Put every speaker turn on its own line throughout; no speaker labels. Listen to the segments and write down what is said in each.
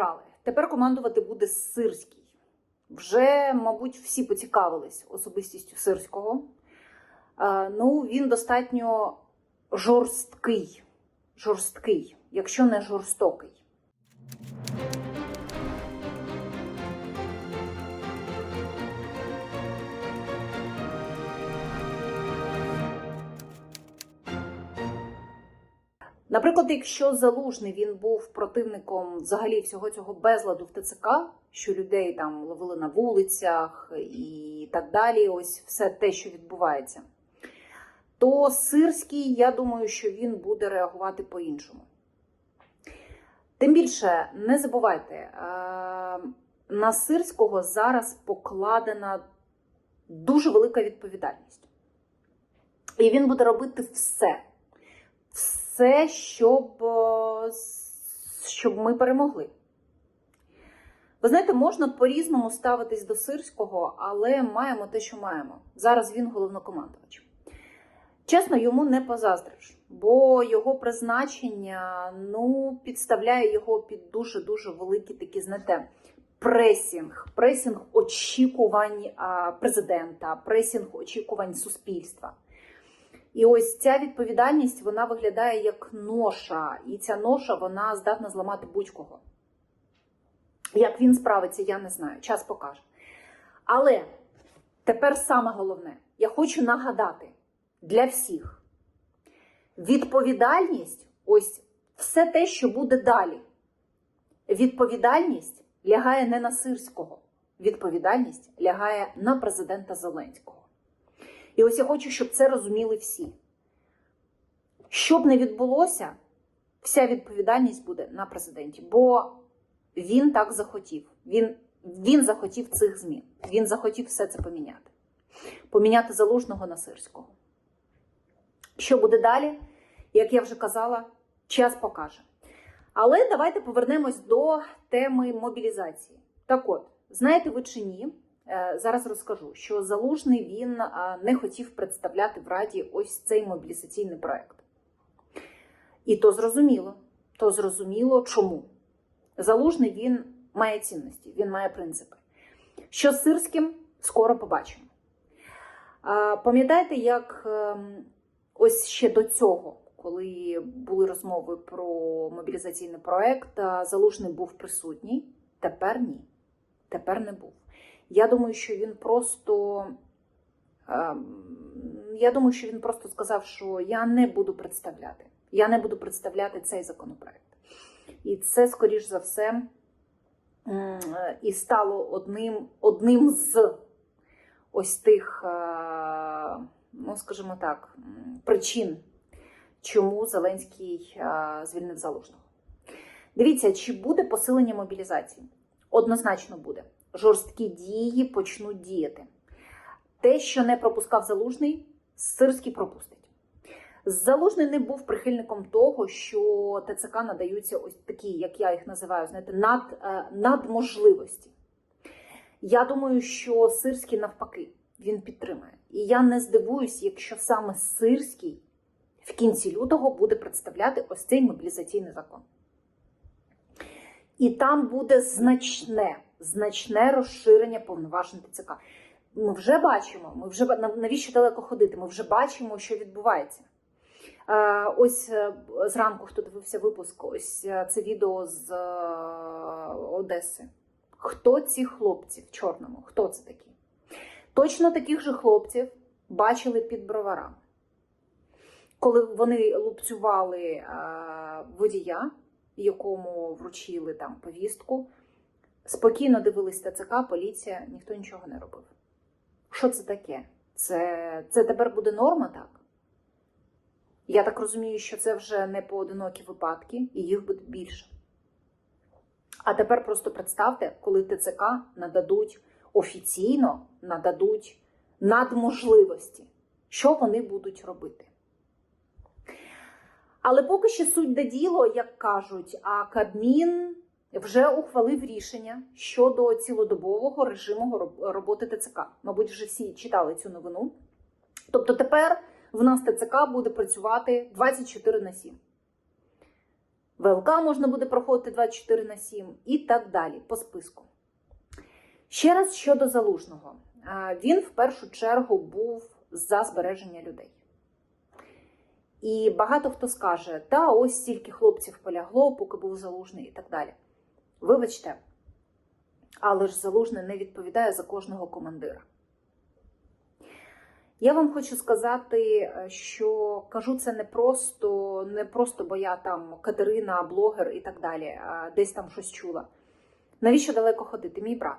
обрали. Тепер командувати буде Сирський. Вже, мабуть, всі поцікавились особистістю Сирського. Е, Ну, він достатньо жорсткий, жорсткий, якщо не жорстокий. Наприклад, якщо залужний він був противником взагалі всього цього безладу в ТЦК, що людей там ловили на вулицях і так далі, ось все те, що відбувається, то Сирський, я думаю, що він буде реагувати по-іншому. Тим більше, не забувайте, е, на Сирського зараз покладена дуже велика відповідальність. І він буде робити все. Все, щоб, е, щоб ми перемогли. Ви знаєте, можна по-різному ставитись до Сирського, але маємо те, що маємо. Зараз він головнокомандувач. Чесно, йому не позаздриш, бо його призначення ну, підставляє його під дуже-дуже великі такі, знаєте, пресінг, пресінг очікувань президента, пресінг очікувань суспільства. І ось ця відповідальність вона виглядає як ноша, і ця ноша вона здатна зламати будь-кого. Як він справиться, я не знаю. Час покаже. Але тепер саме головне, я хочу нагадати для всіх: відповідальність ось все те, що буде далі. Відповідальність лягає не на Сирського, відповідальність лягає на президента Зеленського. І ось я хочу, щоб це розуміли всі. Що б не відбулося, вся відповідальність буде на президенті, бо він так захотів. Він, він захотів цих змін. Він захотів все це поміняти. Поміняти залужного на сирського. Що буде далі? Як я вже казала, час покаже. Але давайте повернемось до теми мобілізації. Так от, знаєте ви чи ні? Е, Зараз розкажу, що залужний він е, не хотів представляти в Раді ось цей мобілізаційний проект. І то зрозуміло. То зрозуміло чому. Залужний він має цінності, він має принципи. Що з Сирським скоро побачимо. Пам'ятаєте, як ем, ось ще до цього, коли були розмови про мобілізаційний проект, Залужний був присутній, тепер ні. Тепер не був. Я думаю, що він просто. ем, Я думаю, що він просто сказав, що я не буду представляти. Я не буду представляти цей законопроект. І це, скоріш за все, і стало одним, одним з ось тих, е, ну, скажімо так, причин, чому Зеленський е, звільнив залужного. Дивіться, чи буде посилення мобілізації? Однозначно буде. Жорсткі дії почнуть діяти. Те, що не пропускав залужний, Сирський пропустить. Залужний не був прихильником того, що ТЦК надаються ось такі, як я їх називаю, знаєте, над, е, надможливості. Я думаю, що Сирський навпаки він підтримає. І я не здивуюсь, якщо саме Сирський в кінці лютого буде представляти ось цей мобілізаційний закон. І там буде значне, значне розширення повноважень ТЦК. Ми вже бачимо, ми вже навіщо далеко ходити? Ми вже бачимо, що відбувається. Е, Ось е, зранку, хто дивився випуск, ось е, це відео з Одеси. Хто ці хлопці в чорному? Хто це такі? Точно таких же хлопців бачили під броварами. Коли вони лупцювали водія, якому вручили там повістку, спокійно дивились ТЦК, поліція, ніхто нічого не робив. Що це таке? Це, це тепер буде норма, так? Я так розумію, що це вже не поодинокі випадки, і їх буде більше. А тепер просто представте, коли ТЦК нададуть офіційно нададуть надможливості, що вони будуть робити. Але поки що суть до діло, як кажуть, а Кабмін вже ухвалив рішення щодо цілодобового режиму роботи ТЦК. Мабуть, вже всі читали цю новину. Тобто тепер в нас ТЦК буде працювати 24 на 7. ВЛК можна буде проходити 24 на 7 і так далі по списку. Ще раз щодо залужного. Він в першу чергу був за збереження людей. І багато хто скаже, та ось стільки хлопців полягло, поки був залужний і так далі. Вибачте, але ж залужний не відповідає за кожного командира. Я вам хочу сказати, що кажу це не просто, не просто, бо я там Катерина, блогер і так далі, десь там щось чула. Навіщо далеко ходити? Мій брат.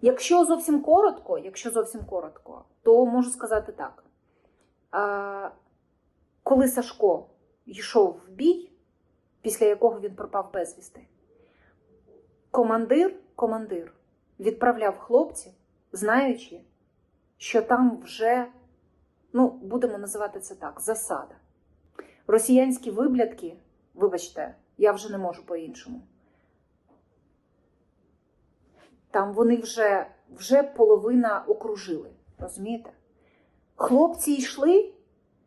Якщо зовсім коротко, якщо зовсім коротко, то можу сказати так. Коли Сашко йшов в бій, після якого він пропав безвісти, командир, командир відправляв хлопців, знаючи, що там вже, ну, будемо називати це так, засада. Росіянські виблядки, вибачте, я вже не можу по-іншому. Там вони вже, вже половина окружили, розумієте? Хлопці йшли,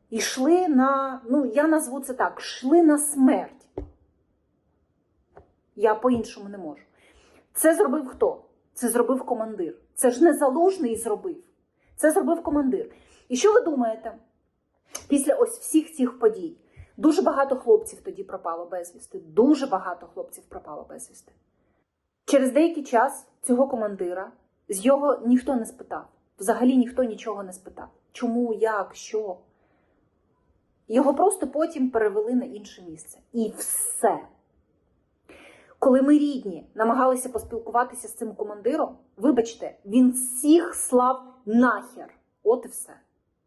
йшли на, ну, я назву це так, йшли на смерть. Я по-іншому не можу. Це зробив хто? Це зробив командир. Це ж не залужний зробив. Це зробив командир. І що ви думаєте? Після ось всіх цих подій дуже багато хлопців тоді пропало безвісти. Дуже багато хлопців пропало безвісти. Через деякий час цього командира з його ніхто не спитав. Взагалі ніхто нічого не спитав. Чому, як, що. Його просто потім перевели на інше місце. І все. Коли ми рідні намагалися поспілкуватися з цим командиром, вибачте, він всіх слав нахер. От і все.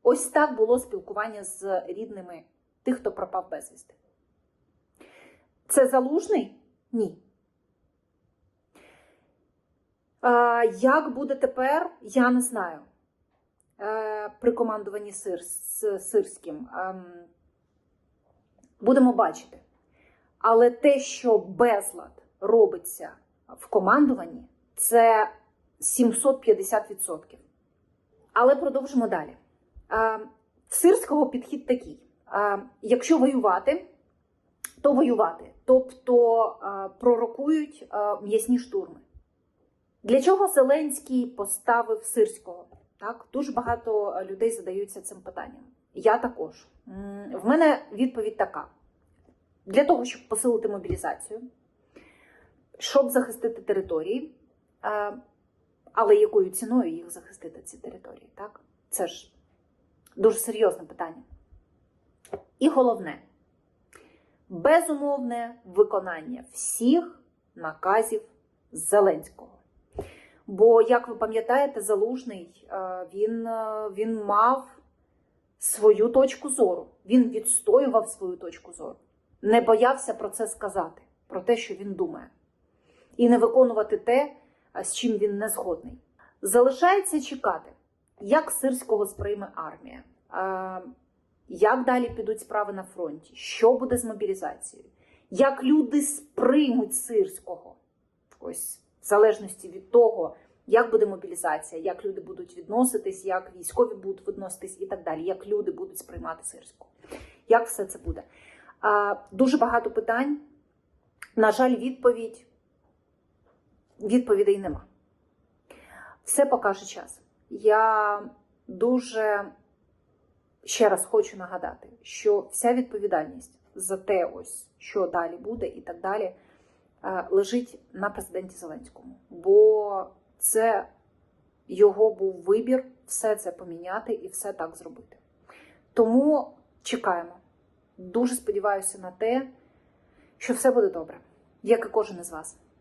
Ось так було спілкування з рідними тих, хто пропав безвісти. Це залужний? Ні. А, як буде тепер, я не знаю. Е, при командуванні сир, з Сирським. Ем, будемо бачити. Але те, що безлад робиться в командуванні, це 750%. Але продовжимо далі. В Сирського підхід такий: якщо воювати, то воювати. Тобто пророкують м'ясні штурми. Для чого Зеленський поставив Сирського? Так, дуже багато людей задаються цим питанням. Я також. В мене відповідь така: для того, щоб посилити мобілізацію, щоб захистити території, е, але якою ціною їх захистити, ці території? Так? Це ж дуже серйозне питання. І головне безумовне виконання всіх наказів Зеленського. Бо, як ви пам'ятаєте, залужний е, він, е, він мав свою точку зору. Він відстоював свою точку зору, не боявся про це сказати, про те, що він думає, і не виконувати те, з чим він не згодний. Залишається чекати, як сирського сприйме армія, як далі підуть справи на фронті, що буде з мобілізацією, як люди сприймуть сирського. Ось в залежності від того, як буде мобілізація, як люди будуть відноситись, як військові будуть відноситись і так далі, як люди будуть сприймати сирську. Як все це буде? Дуже багато питань. На жаль, відповідь відповідей нема. Все покаже час. Я дуже ще раз хочу нагадати, що вся відповідальність за те, ось що далі буде, і так далі, е, лежить на президенті Зеленському. Бо це його був вибір все це поміняти і все так зробити. Тому чекаємо. Дуже сподіваюся на те, що все буде добре, як і кожен із вас.